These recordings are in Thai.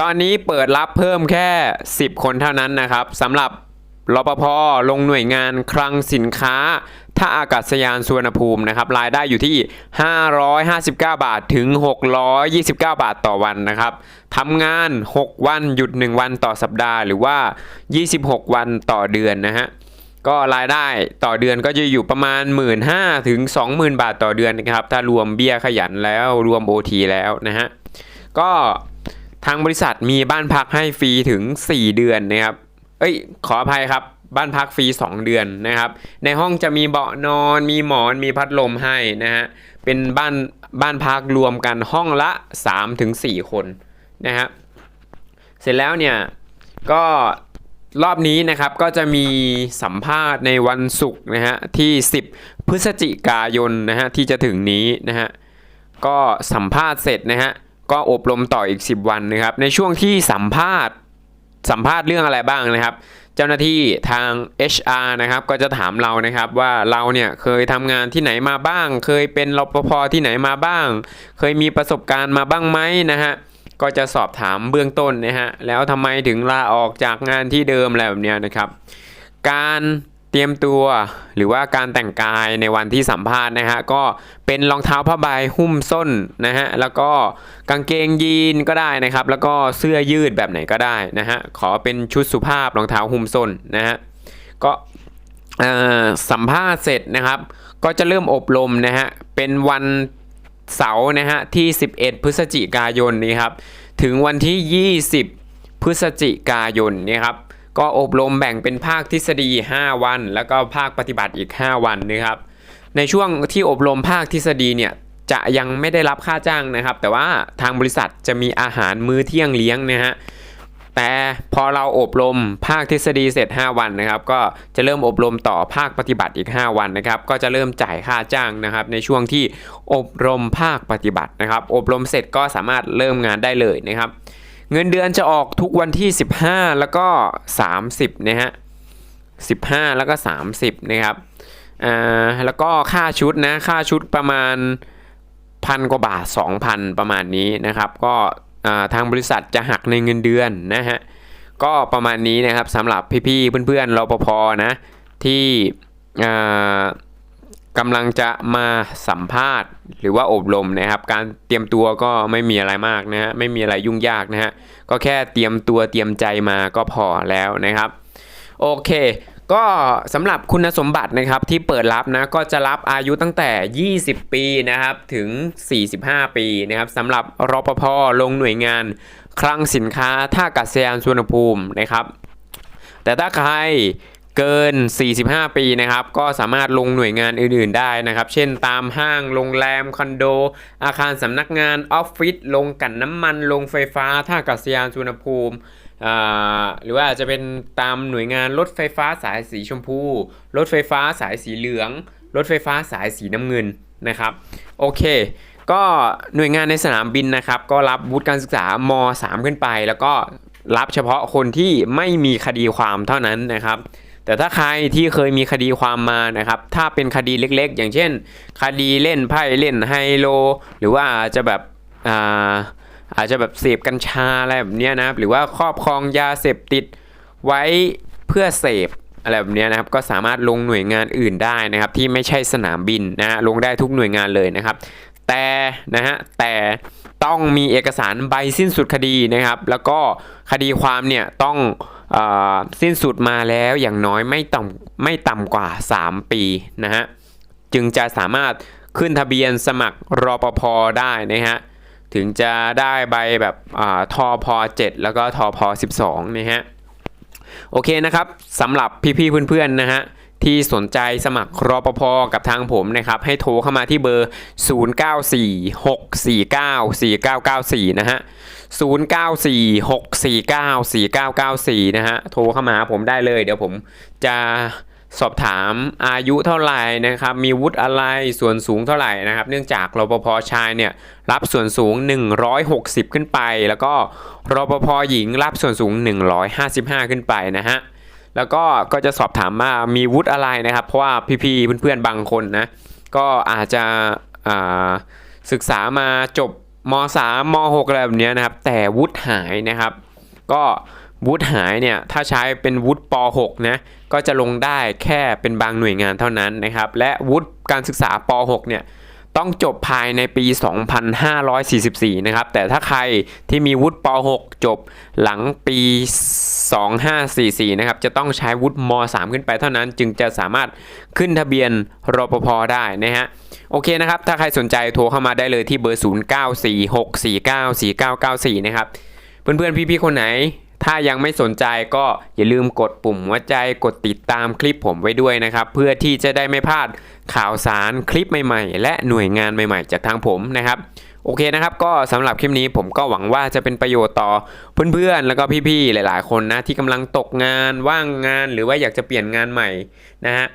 ตอนนี้เปิดรับเพิ่มแค่ 10 คนเท่านั้นนะครับสำหรับรปภลงหน่วยงานคลังสินค้าท่าอากาศยานสุวรรณภูมินะครับรายได้อยู่ที่ 559 บาทถึง 629 บาทต่อวันนะครับทำงาน 6 วันหยุด 1 วันต่อสัปดาห์หรือว่า 26 วันต่อเดือนนะฮะก็รายได้ต่อเดือนก็จะอยู่ประมาณ 1 5ื่นถึง 20,000 บาทต่อเดือนนะครับถ้ารวมเบี้ยขยันแล้วรวม OT แล้วนะฮะก็ ทางบริษัทมีบ้านพักให้ฟรีถึง 4 เดือนนะครับ เอ้ย ขออภัยครับ บ้านพักฟรี 2 เดือนนะครับ ในห้องจะมีเบาะนอน มีหมอน มีพัดลมให้นะฮะ เป็นบ้านบ้านพักรวมกันห้องละ 3-4 คนนะฮะ เสร็จแล้วเนี่ย ก็รอบนี้นะครับก็จะมีสัมภาษณ์ในวันศุกร์นะฮะที่ 10 พฤศจิกายนนะฮะที่จะถึงนี้นะฮะก็สัมภาษณ์เสร็จนะฮะ ก็อบรมต่ออีก 10 วันนะครับ ในช่วงที่สัมภาษณ์สัมภาษณ์เรื่องอะไรบ้างนะครับ เจ้าหน้าที่ทาง HR นะครับ ก็จะถามเรานะครับว่าเราเนี่ยเคยทำงานที่ไหนมาบ้าง เคยเป็นรปภที่ไหนมาบ้าง เคยมีประสบการณ์มาบ้างไหมนะฮะก็จะสอบถามเบื้องต้นนะฮะแล้วทำไมถึงลาออกจากงานที่เดิมอะไรแบบนี้นะครับ การ รียมตัวหรือว่าการแต่งกายในวันที่สัมภาษณ์นะฮะก็เป็นรองเท้าผ้าใบหุ้มส้นนะฮะแล้วก็กางเกงยีนก็ได้นะครับ แล้วก็เสื้อยืดแบบไหนก็ได้นะฮะขอเป็นชุดสุภาพรองเท้าหุ้มส้นนะฮะก็อ่อสัมภาษณ์เสร็จนะครับ ก็จะเริ่มอบรมนะฮะเป็นวันเสาร์นะฮะที่ 11 พฤศจิกายนนี้ครับถึงวันที่ 20 พฤศจิกายนนี้ครับ ก็อบรมแบ่งเป็นภาคทฤษฎี 5 วัน แล้วก็ภาคปฏิบัติอีก 5 วันนะครับ ในช่วงที่อบรมภาคทฤษฎีเนี่ยจะยังไม่ได้รับค่าจ้างนะครับ แต่ว่าทางบริษัทจะมีอาหารมื้อเที่ยงเลี้ยงนะฮะแต่พอเราอบรมภาคทฤษฎีเสร็จ 5 วันนะครับ ก็จะเริ่มอบรมต่อภาคปฏิบัติอีก 5 วันนะครับ ก็จะเริ่มจ่ายค่าจ้างนะครับ ในช่วงที่อบรมภาคปฏิบัตินะครับ อบรมเสร็จก็สามารถเริ่มงานได้เลยนะครับ เงินเดือนจะออกทุกวันที่ 15 แล้วก็ 30นะฮะ15 แล้วก็ 30นะครับอ่าแล้วก็ค่าชุดนะค่าชุดประมาณพันกว่าบาท 2,000 ประมาณนี้นะครับ ก็อ่าทางบริษัทจะหักในเงินเดือนนะฮะก็ประมาณนี้นะครับสำหรับพี่ๆเพื่อนๆรปภนะที่อ่า กำลังจะมาสัมภาษณ์ หรือว่าอบรมนะครับ การเตรียมตัวก็ไม่มีอะไรมากนะฮะไม่มีอะไรยุ่งยากนะฮะก็แค่เตรียมตัวเตรียมใจมาก็พอแล้วนะครับ โอเค ก็สำหรับคุณสมบัตินะครับที่เปิดรับนะก็จะรับอายุตั้งแต่ 20 ปีนะครับถึง 45 ปีนะครับสำหรับรปภลงหน่วยงาน คลังสินค้าท่าอากาศยานสุวรรณภูมินะครับ แต่ถ้าใคร เกิน 45 ปีนะครับ ก็สามารถลงหน่วยงานอื่นๆได้นะครับ เช่นตามห้าง โรงแรม คอนโด อาคารสำนักงาน ออฟฟิศ ลงกันน้ำมัน ลงไฟฟ้า ท่าอากาศยานสุวรรณภูมิ หรือว่าอาจจะเป็นตามหน่วยงานรถไฟฟ้าสายสีชมพู รถไฟฟ้าสายสีเหลือง รถไฟฟ้าสายสีน้ำเงินนะครับ โอเคก็หน่วยงานในสนามบินนะครับ ก็รับวุฒิการศึกษาม3ขึ้นไป แล้วก็รับเฉพาะคนที่ไม่มีคดีความเท่านั้นนะครับ แต่ถ้าใครที่เคยมีคดีความมานะครับ ถ้าเป็นคดีเล็กๆ อย่างเช่น คดีเล่นไพ่เล่นไฮโล หรือว่าจะแบบอ่าอาจจะแบบเสพกัญชาอะไรแบบนี้นะครับ หรือว่าครอบครองยาเสพติดไว้เพื่อเสพอะไรแบบนี้นะครับ ก็สามารถลงหน่วยงานอื่นได้นะครับ ที่ไม่ใช่สนามบินนะฮะลงได้ทุกหน่วยงานเลยนะครับ แต่นะฮะแต่ต้องมีเอกสารใบสิ้นสุดคดีนะครับ แล้วก็คดีความเนี่ยต้อง สิ้นสุดมาแล้วอย่างน้อยไม่ต่ำไม่ต่ำกว่า 3 ปีนะฮะจึงจะสามารถขึ้นทะเบียนสมัครรอปภได้นะฮะถึงจะได้ใบแบบทอพ7แล้วก็ทอพ12นะฮะโอเคนะครับสำหรับพี่ๆเพื่อนๆนะฮะที่สนใจสมัครรอปภกับทางผมนะครับ ให้โทรเข้ามาที่เบอร์ 0946494994 นะฮะ 0946494994 นะฮะ โทรเข้ามาผมได้เลย เดี๋ยวผมจะสอบถามอายุเท่าไหร่นะครับ มีวุฒิอะไรส่วนสูงเท่าไหร่นะครับ เนื่องจากรปภชายเนี่ยรับส่วนสูง 160 ขึ้นไป แล้วก็รปภหญิงรับส่วนสูง 155 ขึ้นไปนะฮะแล้วก็ก็จะสอบถามว่ามีวุฒิอะไรนะครับ เพราะว่าพี่ๆเพื่อนๆบางคนนะก็อาจจะศึกษามาจบ ม3ม6อะไรแบบนี้นะครับ แต่วุฒิหายนะครับ ก็วุฒิหายเนี่ยถ้าใช้เป็นวุฒิป .6 นะก็จะลงได้แค่เป็นบางหน่วยงานเท่านั้นนะครับ และวุฒิการศึกษาป .6 เนี่ยต้องจบภายในปี 2544 นะครับ แต่ถ้าใครที่มีวุฒิป .6 จบหลังปี 2544 นะครับ จะต้องใช้วุฒิม .3 ขึ้นไปเท่านั้น จึงจะสามารถขึ้นทะเบียนรปภได้นะฮะ โอเคนะครับ ถ้าใครสนใจโทรเข้ามาได้เลยที่เบอร์ 0946494994 นะครับ เพื่อนๆ พี่ๆ คนไหน ถ้ายังไม่สนใจก็อย่าลืมกดปุ่มหัวใจกดติดตามคลิปผมไว้ด้วยนะครับ เพื่อที่จะได้ไม่พลาดข่าวสารคลิปใหม่ๆ และหน่วยงานใหม่ๆ จากทางผมนะครับโอเคนะครับก็สำหรับคลิปนี้ผมก็หวังว่าจะเป็นประโยชน์ต่อเพื่อนๆ แล้วก็พี่ๆ หลายๆ คนนะที่กำลังตกงานว่างงานหรือว่าอยากจะเปลี่ยนงานใหม่นะฮะ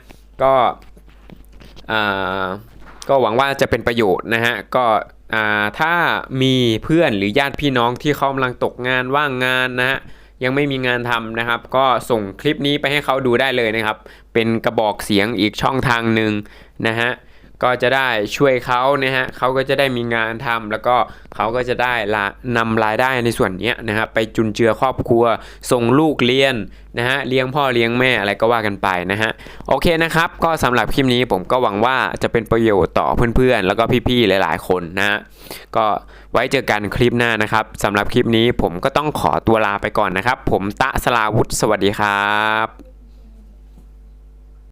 ก็อ่า ก็หวังว่าจะเป็นประโยชน์นะฮะก็อ่าถ้ามีเพื่อนหรือญาติพี่น้องที่เขากำลังตกงานว่างงานนะฮะยังไม่มีงานทำนะครับ ก็ส่งคลิปนี้ไปให้เขาดูได้เลยนะครับ เป็นกระบอกเสียงอีกช่องทางหนึ่งนะฮะ ก็จะได้ช่วยเขานะฮะเขาก็จะได้มีงานทำแล้วก็เขาก็จะได้ละนำรายได้ในส่วนนี้นะฮะไปจุนเจือครอบครัว ส่งลูกเรียนนะฮะเลี้ยงพ่อเลี้ยงแม่อะไรก็ว่ากันไปนะฮะโอเคนะครับ ก็สำหรับคลิปนี้ผมก็หวังว่าจะเป็นประโยชน์ต่อเพื่อนๆ แล้วก็พี่ๆหลายๆ คนนะฮะก็ไว้เจอกันคลิปหน้านะครับสำหรับคลิปนี้ผมก็ต้องขอตัวลาไปก่อนนะครับ ผมตะสลาวุฒิสวัสดีครับ